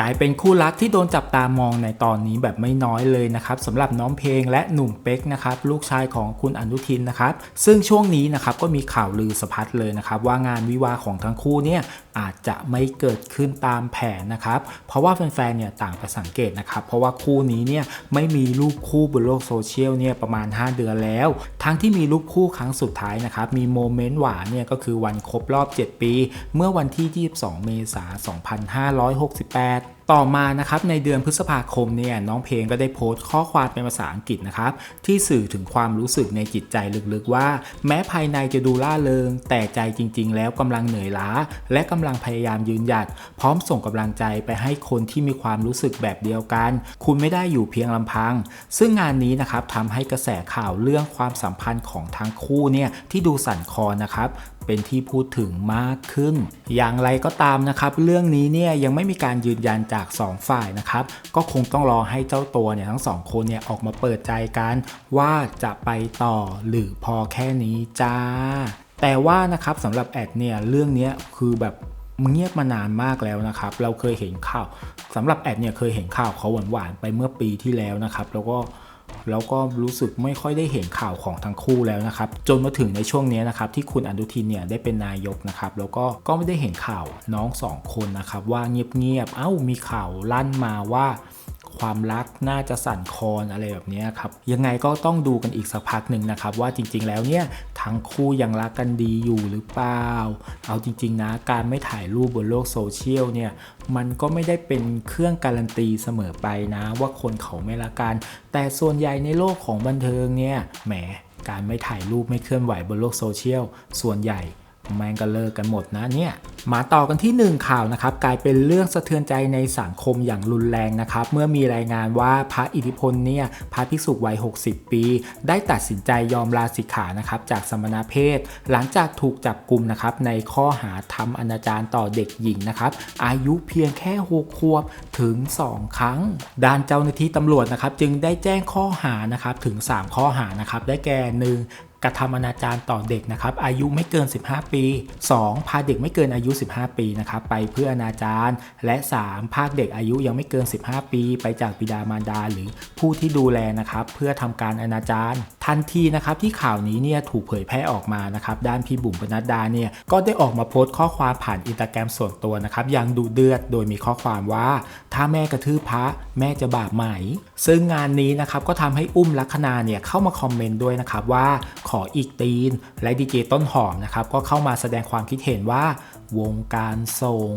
กลายเป็นคู่รักที่โดนจับตามองในตอนนี้แบบไม่น้อยเลยนะครับสำหรับน้องเพลงและหนุ่มเป๊กนะครับลูกชายของคุณอนุทินนะครับซึ่งช่วงนี้นะครับก็มีข่าวลือสะพัดเลยนะครับว่างานวิวาของทั้งคู่เนี่ยอาจจะไม่เกิดขึ้นตามแผนนะครับ เพราะว่าแฟนๆเนี่ยต่างไปสังเกตนะครับ เพราะว่าคู่นี้เนี่ยไม่มีรูปคู่บนโลกโซเชียลเนี่ยประมาณ 5 เดือนแล้ว ทั้งที่มีรูปคู่ครั้งสุดท้ายนะครับ มีโมเมนต์หวานเนี่ยก็คือวันครบรอบ 7 ปี เมื่อวันที่ 22 เมษายน 2568ต่อมานะครับในเดือนพฤษภาคมเนี่ยน้องเพลงก็ได้โพสต์ข้อความเป็นภาษาอังกฤษนะครับที่สื่อถึงความรู้สึกในจิตใจลึกๆว่า แม้ภายในจะดูล่าเริง แต่ใจจริง ๆ แล้วกำลังเหนื่อยล้า และกำลังพยายามยืนหยัด พร้อมส่งกำลังใจไปให้คนที่มีความรู้สึกแบบเดียวกัน คุณไม่ได้อยู่เพียงลำพัง ซึ่งงานนี้นะครับทำให้กระแสข่าวเรื่องความสัมพันธ์ของทั้งคู่เนี่ยที่ดูสั่นคลอนนะครับ เป็นที่พูดถึงมากขึ้น อย่างไรก็ตามนะครับ เรื่องนี้เนี่ยยังไม่มีการยืนยันจาก 2 ฝ่ายนะครับ ก็คงต้องรอให้เจ้าตัวเนี่ยทั้งสองคนเนี่ยออกมาเปิดใจกันว่าจะไปต่อหรือพอแค่นี้จ้า แต่ว่านะครับสำหรับแอดเนี่ยเรื่องนี้คือแบบเงียบมานานมากแล้วนะครับ เราเคยเห็นข่าวสำหรับแอดเนี่ยเคยเห็นข่าวเขาหวานๆไปเมื่อปีที่แล้วนะครับ แล้วก็ แล้วก็รู้สึกไม่ค่อยได้เห็นข่าวของทั้งคู่แล้วนะครับ จนมาถึงในช่วงนี้นะครับที่คุณอนุทินเนี่ยได้เป็นนายกนะครับแล้วก็ก็ไม่ได้เห็นข่าวน้องสองคนนะครับว่าเงียบๆเอ้ามีข่าวลั่นมาว่า ความรักน่าจะสั่นคลอนอะไรแบบนี้ครับยังไงก็ต้องดูกันอีกสักพักหนึ่งนะครับ ว่าจริงๆแล้วเนี่ยทั้งคู่ยังรักกันดีอยู่หรือเปล่า เอาจริงๆนะการไม่ถ่ายรูปบนโลกโซเชียลเนี่ยมันก็ไม่ได้เป็นเครื่องการันตีเสมอไปนะ ว่าคนเขาไม่รักกัน แต่ส่วนใหญ่ในโลกของบันเทิงเนี่ยแหมการไม่ถ่ายรูปไม่เคลื่อนไหวบนโลกโซเชียลส่วนใหญ่ แม่งก็เลิกกันหมดนะเนี่ยมาต่อกันที่หนึ่งข่าวนะครับกลายเป็นเรื่องสะเทือนใจในสังคมอย่างรุนแรงนะครับ เมื่อมีรายงานว่าพระอิทธิพลเนี่ยพระภิกษุวัย 60 ปี ได้ตัดสินใจยอมลาสิกขานะครับจากสมณเพศ หลังจากถูกจับกลุ่มนะครับในข้อหาทำอนาจารต่อเด็กหญิงนะครับอายุเพียงแค่6ขวบถึง 2 ครั้ง ด้านเจ้าหน้าที่ตำรวจนะครับจึงได้แจ้งข้อหานะครับถึง 3 ข้อหานะครับได้แก่หนึ่ง กระทำอนาจารต่อเด็กนะครับอายุไม่เกิน 15 ปี 2. พาเด็กไม่เกินอายุ 15 ปีนะครับไปเพื่ออนาจารและ 3. พากเด็กอายุยังไม่เกิน 15 ปี ไปจากบิดามารดาหรือผู้ที่ดูแลนะครับเพื่อทำการอนาจารทันทีนะครับที่ข่าวนี้เนี่ยถูกเผยแพร่ออกมานะครับด้านพี่บุ๋มปนัดดาเนี่ยก็ได้ออกมาโพสต์ข้อความผ่านอินสตาแกรมส่วนตัวนะครับอย่างดูเดือดโดยมีข้อความว่า ถ้าแม่กระทืบพระแม่จะบาปไหม ซึ่งงานนี้นะครับก็ทำให้อุ้มลักษณาเนี่ยเข้ามาคอมเมนต์ด้วยนะครับว่าขออีกตีน และดีเจต้นหอมนะครับก็เข้ามาแสดงความคิดเห็นว่าวงการสง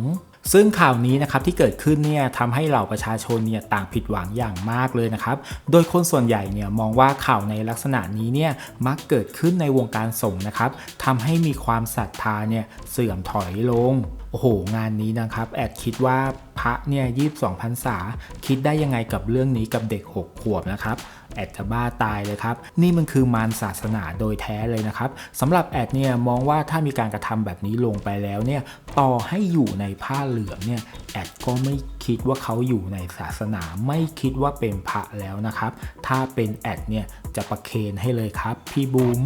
ซึ่งข่าวนี้นะครับที่เกิดขึ้นเนี่ยทำให้เหล่าประชาชนเนี่ยต่างผิดหวังอย่างมากเลยนะครับ โดยคนส่วนใหญ่เนี่ยมองว่าข่าวในลักษณะนี้เนี่ยมักเกิดขึ้นในวงการสงฆ์นะครับทำให้มีความศรัทธาเนี่ยเสื่อมถอยลง โอ้โห งานนี้นะครับแอดคิดว่า พระเนี่ยยีบสองพันษา คิดได้ยังไงกับเรื่องนี้กับเด็ก 6 ขวบนะครับ แอดจะบ้าตายเลยครับ นี่มันคือมารศาสนาโดยแท้เลยนะครับสำหรับแอดเนี่ยมองว่าถ้ามีการกระทำแบบนี้ลงไปแล้วเนี่ยต่อให้อยู่ในผ้าเหลืองเนี่ยแอดก็ไม่คิดว่าเขาอยู่ในศาสนาไม่คิดว่าเป็นพระแล้วนะครับ ถ้าเป็นแอดเนี่ยจะประเคนให้เลยครับ พี่บูม